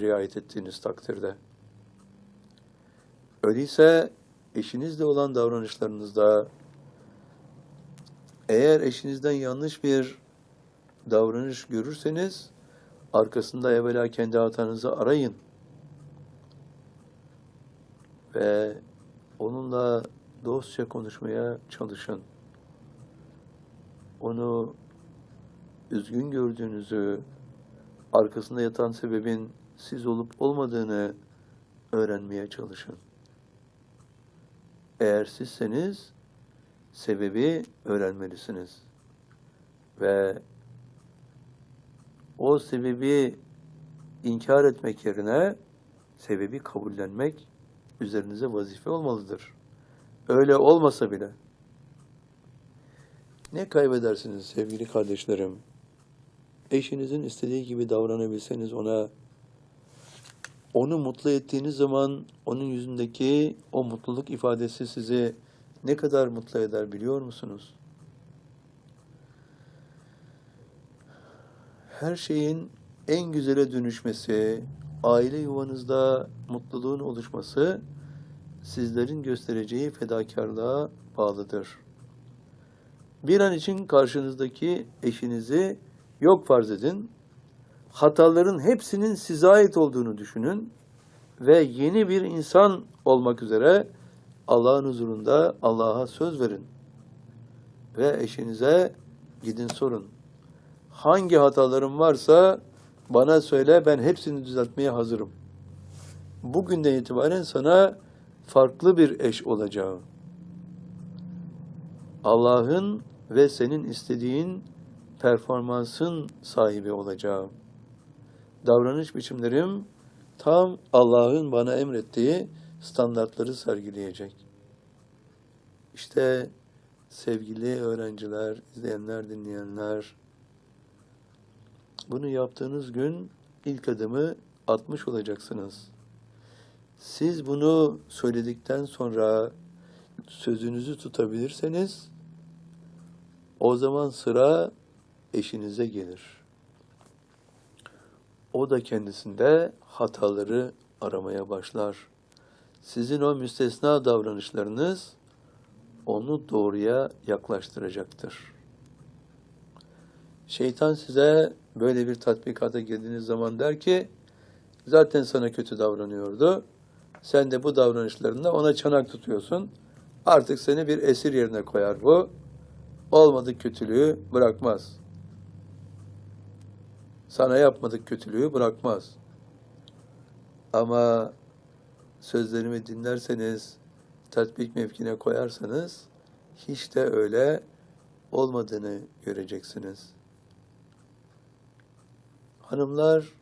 riayet ettiğiniz takdirde. Öyleyse eşinizle olan davranışlarınızda eğer eşinizden yanlış bir davranış görürseniz arkasında evvela kendi hatanızı arayın. Ve onunla dostça konuşmaya çalışın. Onu üzgün gördüğünüzü, arkasında yatan sebebin siz olup olmadığını öğrenmeye çalışın. Eğer sizseniz sebebi öğrenmelisiniz. Ve o sebebi inkar etmek yerine sebebi kabullenmek üzerinize vazife olmalıdır. Öyle olmasa bile. Ne kaybedersiniz sevgili kardeşlerim? Eşinizin istediği gibi davranabilseniz ona, onu mutlu ettiğiniz zaman onun yüzündeki o mutluluk ifadesi sizi ne kadar mutlu eder biliyor musunuz? Her şeyin en güzele dönüşmesi, aile yuvanızda mutluluğun oluşması sizlerin göstereceği fedakarlığa bağlıdır. Bir an için karşınızdaki eşinizi yok farz edin. Hataların hepsinin size ait olduğunu düşünün ve yeni bir insan olmak üzere Allah'ın huzurunda Allah'a söz verin. Ve eşinize gidin sorun. Hangi hatalarım varsa bana söyle ben hepsini düzeltmeye hazırım. Bugünden itibaren sana farklı bir eş olacağım. Allah'ın ve senin istediğin performansın sahibi olacağım. Davranış biçimlerim tam Allah'ın bana emrettiği standartları sergileyecek. İşte sevgili öğrenciler, izleyenler, dinleyenler, bunu yaptığınız gün ilk adımı atmış olacaksınız. Siz bunu söyledikten sonra sözünüzü tutabilirseniz o zaman sıra eşinize gelir. O da kendisinde hataları aramaya başlar. Sizin o müstesna davranışlarınız onu doğruya yaklaştıracaktır. Şeytan size böyle bir tatbikata girdiğiniz zaman der ki, zaten sana kötü davranıyordu. Sen de bu davranışlarında ona çanak tutuyorsun. Artık seni bir esir yerine koyar bu. Olmadık kötülüğü bırakmaz. Sana yapmadık kötülüğü bırakmaz. Ama sözlerimi dinlerseniz, tatbik mevkine koyarsanız hiç de öyle olmadığını göreceksiniz. Hanımlar